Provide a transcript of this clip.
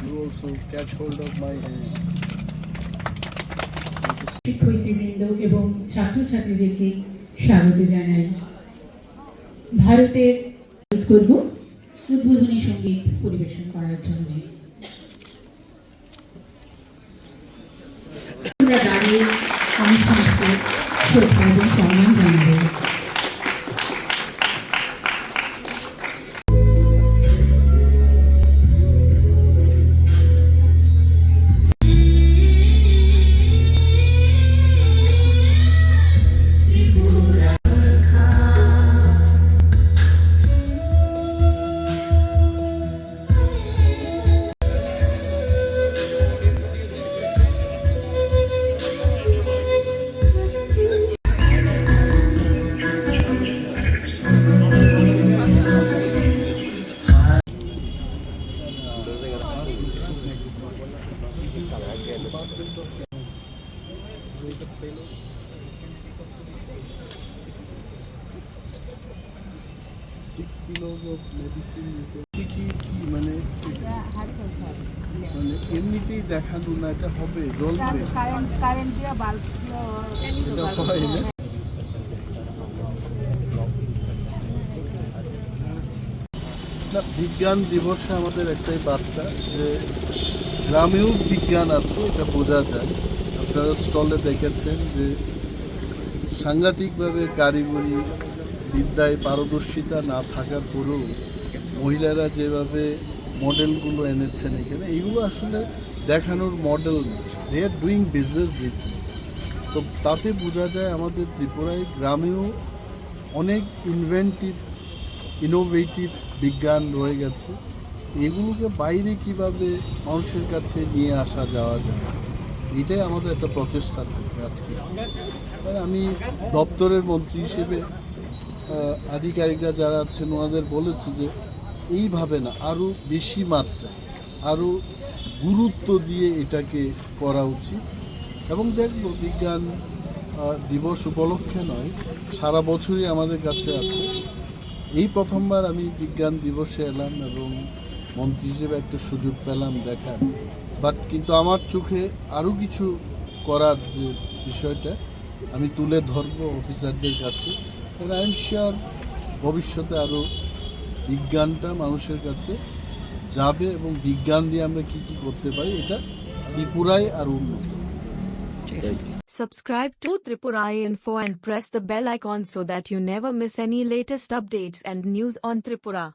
also catch hold of my hand. শিক্ষয়িত্রীবৃন্দ এবং ছাত্রছাত্রীদেরকে স্বাগত জানাই ভারতের করব উদ্বোধনী সংগীত পরিবেশন করার জন্য মানে মানে হয় বিজ্ঞান দিবসে আমাদের একটাই বার্তা যে গ্রামেও বিজ্ঞান আছে, এটা বোঝা যায়। আপনারা স্টলে দেখেছেন যে সাংঘাতিকভাবে কারিগরি বিদ্যায় পারদর্শিতা না থাকার পরেও মহিলারা যেভাবে মডেলগুলো এনেছেন এখানে, এইগুলো আসলে দেখানোর model they are doing business this তো তাতে বোঝা যায় আমাদের ত্রিপুরায় গ্রামেও অনেক ইনভেন্টিভ ইনোভেটিভ বিজ্ঞান রয়ে গেছে। এগুলোকে বাইরে কীভাবে মানুষের কাছে নিয়ে আসা যাওয়া যায়, এটাই আমাদের একটা প্রচেষ্টা থাকবে আজকে। আমি দপ্তরের মন্ত্রী হিসেবে আধিকারিকরা যারা আছেন ওনাদের বলেছে যে এইভাবে না, আরও বেশি মাত্রায়, আরও গুরুত্ব দিয়ে এটাকে করা উচিত। এবং দেখব, বিজ্ঞান দিবস উপলক্ষে নয়, সারা বছরই আমাদের কাছে আছে। এই প্রথমবার আমি বিজ্ঞান দিবসে এলাম এবং মন্ত্রী হিসেবে একটা সুযোগ পেলাম দেখার। বাট কিন্তু আমার চোখে আরও কিছু করার যে বিষয়টা আমি তুলে ধরবো অফিসারদের কাছে। আই এম শিওর ভবিষ্যতে আরও বিজ্ঞানটা মানুষের কাছে যাবে এবং বিজ্ঞান দিয়ে আমরা কি কি করতে পারি এটা ত্রিপুরায় আরও উন্নত। Subscribe to Tripura Info and press the bell icon so that you never miss any latest updates and news on Tripura.